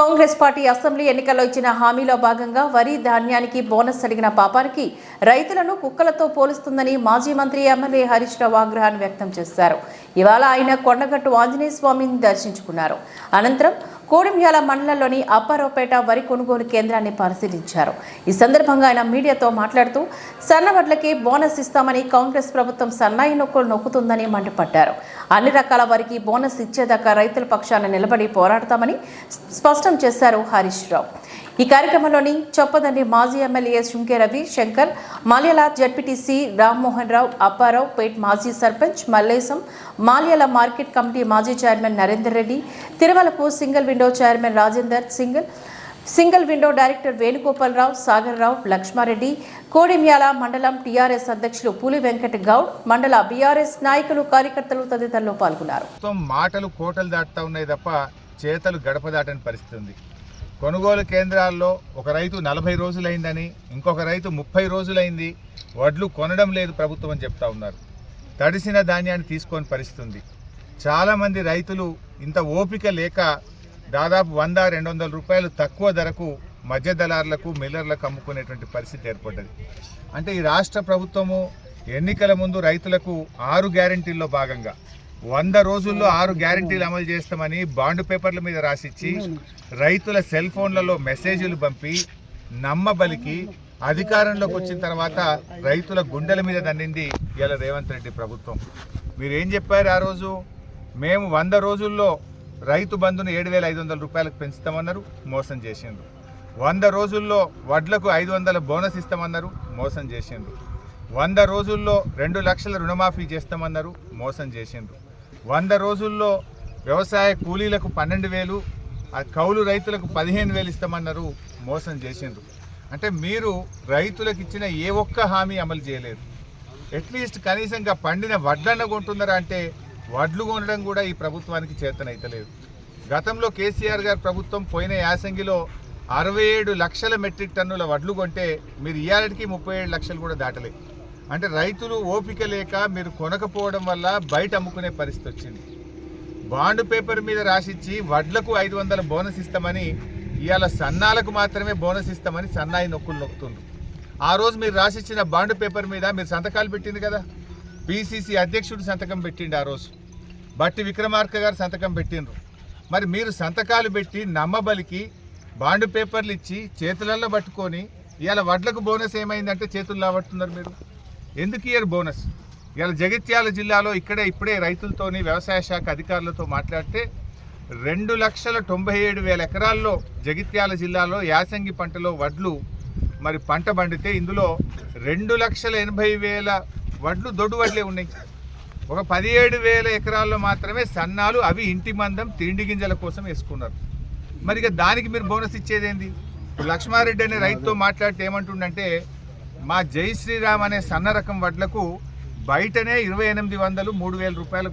Congress party assembly ఎన్నికల్లో ఇచ్చిన హామీలో భాగంగా వరి ధాన్యానికి బోనస్ అడిగిన పాపానికి రైతులను కుక్కలతో పోలుస్తుందని మాజీ మంత్రి ఎమ్మెల్యే హరీష్ రావు ఆగ్రహాన్ని వ్యక్తం చేశారు. ఇవాళ ఆయన కొండగట్టు ఆంజనేయ స్వామిని దర్శించుకున్నారు. అనంతరం కోడిమ్యాల మండలంలోని అప్పారావుపేట వరి కొనుగోలు కేంద్రాన్ని పరిశీలించారు. ఈ సందర్భంగా ఆయన మీడియాతో మాట్లాడుతూ సన్నవడ్లకే బోనస్ ఇస్తామని కాంగ్రెస్ ప్రభుత్వం సన్నాయి నొక్కులు నొక్కుతుందని మండిపడ్డారు. అన్ని రకాల వరికి బోనస్ ఇచ్చేదాకా రైతుల పక్షాన నిలబడి పోరాడతామని స్పష్టం చేశారు హరీష్ రావు. ఈ కార్యక్రమంలోని చొప్పదండి మాజీ ఎమ్మెల్యే శృంకే రవి శంకర్ మాల్యాల జడ్పీటీసీ రామ్మోహన్ రావు అప్పారావు పేట్ మాజీ సర్పంచ్ మల్లేశం మాల్యాల మార్కెట్ కమిటీ మాజీ చైర్మన్ నరేందర్ రెడ్డి తిరుమలకు single window chairman Rajender single single window director Venugopalarao Sagar Rao Laxmareddy Kodimyal mandal TRS అధ్యక్షులు పులి వెంకట గౌడ్ మండల బీఆర్ఎస్ నాయకులు కార్యకర్తలు తదితరులు పాల్గొన్నారు. మాటలు కోటలు దాటుతా ఉన్నాయి తప్ప చేతలు గడప దాటని పరిస్థితి ఉంది. కొనుగోలు కేంద్రాల్లో ఒక రైతు నలభై రోజులైందని ఇంకొక రైతు ముప్పై రోజులైంది వడ్లు కొనడం లేదు ప్రభుత్వం అని చెప్తా ఉన్నారు. తడిసిన ధాన్యాన్ని తీసుకొని పరిస్థితి ఉంది చాలామంది రైతులు ఇంత ఓపిక లేక దాదాపు వంద రెండు వందల రూపాయలు తక్కువ ధరకు మధ్య దళారులకు మిల్లర్లకు అమ్ముకునేటువంటి పరిస్థితి ఏర్పడ్డది. అంటే ఈ రాష్ట్ర ప్రభుత్వము ఎన్నికల ముందు రైతులకు ఆరు గ్యారంటీల్లో భాగంగా వంద రోజుల్లో ఆరు గ్యారంటీలు అమలు చేస్తామని బాండ్ పేపర్ల మీద రాసిచ్చి రైతుల సెల్ ఫోన్లలో మెసేజ్లు పంపి నమ్మబలికి అధికారంలోకి వచ్చిన తర్వాత రైతుల గుండెల మీద దండింది ఇలా రేవంత్ రెడ్డి ప్రభుత్వం. మీరు ఏం చెప్పారు ఆ రోజు? మేము వంద రోజుల్లో రైతు బంధును ఏడు వేల ఐదు వందల రూపాయలకు పెంచుతామన్నారు మోసం చేసిండ్రు. వంద రోజుల్లో వడ్లకు ఐదు వందల బోనస్ ఇస్తామన్నారు మోసం చేసిండ్రు. వంద రోజుల్లో రెండు లక్షల రుణమాఫీ చేస్తామన్నారు మోసం చేసిండ్రు. వంద రోజుల్లో వ్యవసాయ కూలీలకు పన్నెండు వేలు ఆ కౌలు రైతులకు పదిహేను వేలు ఇస్తామన్నారు మోసం చేసిండ్రు. అంటే మీరు రైతులకు ఇచ్చిన ఏ ఒక్క హామీ అమలు చేయలేదు. అట్లీస్ట్ కనీసంగా పండిన వడ్లన్న కొంటున్నారా అంటే వడ్లు కొనడం కూడా ఈ ప్రభుత్వానికి చేతనైతలేదు. గతంలో కేసీఆర్ గారు ప్రభుత్వం పోయిన యాసంగిలో అరవై ఏడు లక్షల మెట్రిక్ టన్నుల వడ్లు కొంటే మీరు ఇయాలటికి ముప్పై ఏడు లక్షలు కూడా దాటలేదు అంటే రైతులు ఓపిక లేక మీరు కొనకపోవడం వల్ల బయట అమ్ముకునే పరిస్థితి వచ్చింది. బాండ్ పేపర్ మీద రాసిచ్చి వడ్లకు ఐదు వందల బోనస్ ఇస్తామని ఇవాళ సన్నాలకు మాత్రమే బోనస్ ఇస్తామని సన్నాయి నొక్కులు నొక్కుతుండ్రు. ఆ రోజు మీరు రాసిచ్చిన బాండ్ పేపర్ మీద మీరు సంతకాలు పెట్టింది కదా? పిసిసి అధ్యక్షుడు సంతకం పెట్టిండు ఆ రోజు. బట్టి విక్రమార్క గారు సంతకం పెట్టిండ్రు. మరి మీరు సంతకాలు పెట్టి నమ్మబలికి బాండ్ పేపర్లు ఇచ్చి చేతులలో పట్టుకొని ఇవాళ వడ్లకు బోనస్ ఏమైందంటే చేతులు లాబట్టున్నారు మీరు? ఎందుకు ఇయర్ బోనస్? ఇలా జగిత్యాల జిల్లాలో ఇక్కడే ఇప్పుడే రైతులతోని వ్యవసాయ శాఖ అధికారులతో మాట్లాడితే రెండు లక్షల తొంభై ఏడు వేల ఎకరాల్లో జగిత్యాల జిల్లాలో యాసంగి పంటలో వడ్లు మరి పంట పండితే ఇందులో రెండు లక్షల ఎనభై వేల వడ్లు దొడ్డు వడ్లే ఉన్నాయి. ఒక పదిహేడు వేల ఎకరాల్లో మాత్రమే సన్నాలు అవి ఇంటి మందం తిండి గింజల కోసం వేసుకున్నారు. మరి ఇక దానికి మీరు బోనస్ ఇచ్చేదేంది? లక్ష్మారెడ్డి అనే రైతుతో మాట్లాడితే ఏమంటుండంటే మా జై శ్రీరామ్ అనే సన్న రకం వడ్లకు బయటనే ఇరవై ఎనిమిది వందలు మూడు వేల రూపాయలు